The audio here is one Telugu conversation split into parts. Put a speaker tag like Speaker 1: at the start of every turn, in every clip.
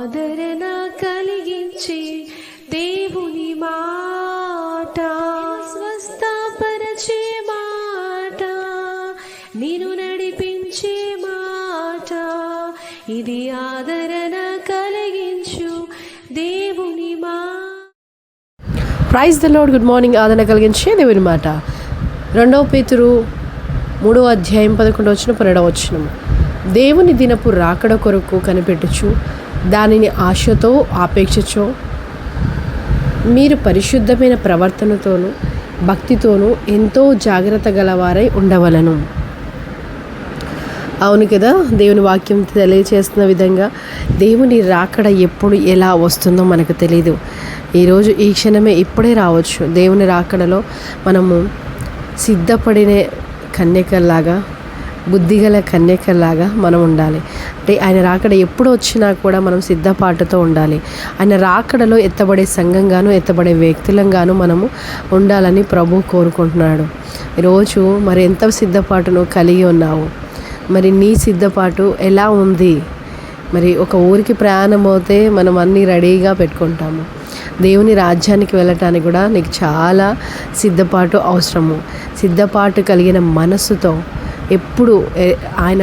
Speaker 1: ఆదరణ కలిగించే దేవుని మాట. స్వస్థపరచే మాట. నేను నడిపించే మాట. ఇది ఆదరణ కలిగించు దేవుని మా.
Speaker 2: Praise the Lord good morning ఆదరణ కలిగించే దేవుని మాట. రెండవ పేతురు మూడవ అధ్యాయం పదకొండు వచ్చిన పన్నెండవ వచ్చిన దేవుని దినపు రాకడ కొరకు కనిపెట్టుచు దానిని ఆశతో ఆపేక్షచో. మీరు పరిశుద్ధమైన ప్రవర్తనతోనూ భక్తితోనూ ఎంతో జాగ్రత్త గలవారై ఉండవలను. అవును కదా దేవుని వాక్యం తెలియచేస్తున్న విధంగా దేవుని రాకడ ఎప్పుడు ఎలా వస్తుందో మనకు తెలియదు ఈరోజు ఈ క్షణమే ఇప్పుడే రావచ్చు. దేవుని రాకడలో మనము సిద్ధపడిన కన్యకల్లాగా బుద్ధిగల కన్యకల్లాగా మనం ఉండాలి. కాబట్టి ఆయన రాకడ ఎప్పుడు వచ్చినా కూడా మనం సిద్ధపాటుతో ఉండాలి. ఆయన రాకడలో ఎత్తబడే సంఘంగాను ఎత్తబడే వ్యక్తులంగాను మనము ఉండాలని ప్రభు కోరుకుంటున్నాడు. ఈరోజు మరి ఎంత సిద్ధపాటును కలిగి ఉన్నావు? మరి నీ సిద్ధపాటు ఎలా ఉంది? మరి ఒక ఊరికి ప్రయాణం అవుతే మనం అన్నీ రెడీగా పెట్టుకుంటాము. దేవుని రాజ్యానికి వెళ్ళటానికి కూడా నీకు చాలా సిద్ధపాటు అవసరము. సిద్ధపాటు కలిగిన మనసుతో ఎప్పుడు ఆయన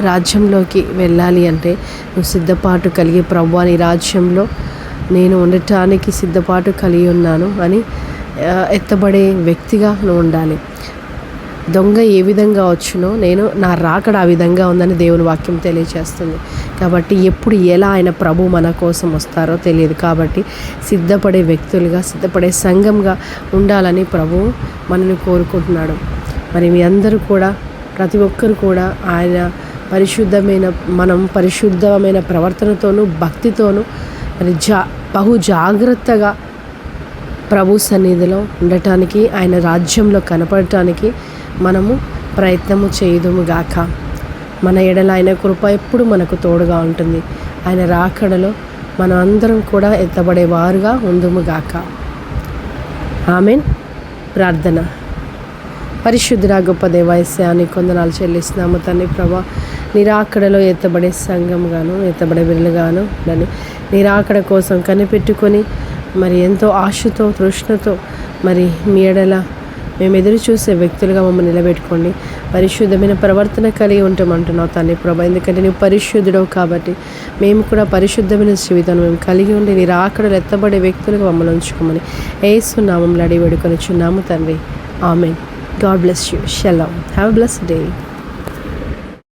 Speaker 2: రాజ్యంలోకి వెళ్ళాలి అంటే నువ్వు సిద్ధపాటు కలిగి ప్రభు నీ రాజ్యంలో నేను ఉండటానికి సిద్ధపాటు కలిగి ఉన్నాను అని ఎత్తబడే వ్యక్తిగా నువ్వు ఉండాలి. దొంగ ఏ విధంగా వచ్చునో నేను నా రాకడ ఆ విధంగా ఉందని దేవుని వాక్యం తెలియజేస్తుంది కాబట్టి ఎప్పుడు ఎలా ఆయన ప్రభు మన కోసం వస్తారో తెలియదు. కాబట్టి సిద్ధపడే వ్యక్తులుగా సిద్ధపడే సంఘంగా ఉండాలని ప్రభు మనల్ని కోరుకుంటున్నాడు. మరి మీ అందరూ కూడా ప్రతి ఒక్కరు కూడా ఆయన పరిశుద్ధమైన మనం పరిశుద్ధమైన ప్రవర్తనతోనూ భక్తితోనూ మరి జా బహు జాగ్రత్తగా ప్రభు సన్నిధిలో ఉండటానికి ఆయన రాజ్యంలో కనపడటానికి మనము ప్రయత్నము చేయుదుము గాక. మన ఎడల ఆయన కృప ఎప్పుడు మనకు తోడుగా ఉంటుంది. ఆయన రాకడలో మనం అందరం కూడా ఎత్తబడే వారుగా ఉందుము గాక. ఆమెన్. ప్రార్థన. పరిశుద్ధురా గొప్ప దేవాయస్యాన్ని కొందనాలు చెల్లిస్తున్నాము తండ్రి ప్రభా. నిరాకడలో ఎత్తబడే సంఘంగాను ఎత్తబడే బిడ్డలుగాను దాన్ని నిరాకడ కోసం కనిపెట్టుకొని మరి ఎంతో ఆశతో తృష్ణతో మరి మీ ఎడల మేము ఎదురు చూసే వ్యక్తులుగా మమ్మల్ని నిలబెట్టుకోండి. పరిశుద్ధమైన ప్రవర్తన కలిగి ఉంటామంటున్నావు తండ్రి ప్రభా. ఎందుకంటే నువ్వు పరిశుద్ధుడవు కాబట్టి మేము కూడా పరిశుద్ధమైన జీవితం మేము కలిగి ఉండి నీ రాకడలు ఎత్తబడే వ్యక్తులుగా మమ్మల్ని ఉంచుకోమని ఏసునామంలో అడిగి వేడుకొని చున్నాము తండ్రి God bless you. Shalom. Have a blessed day.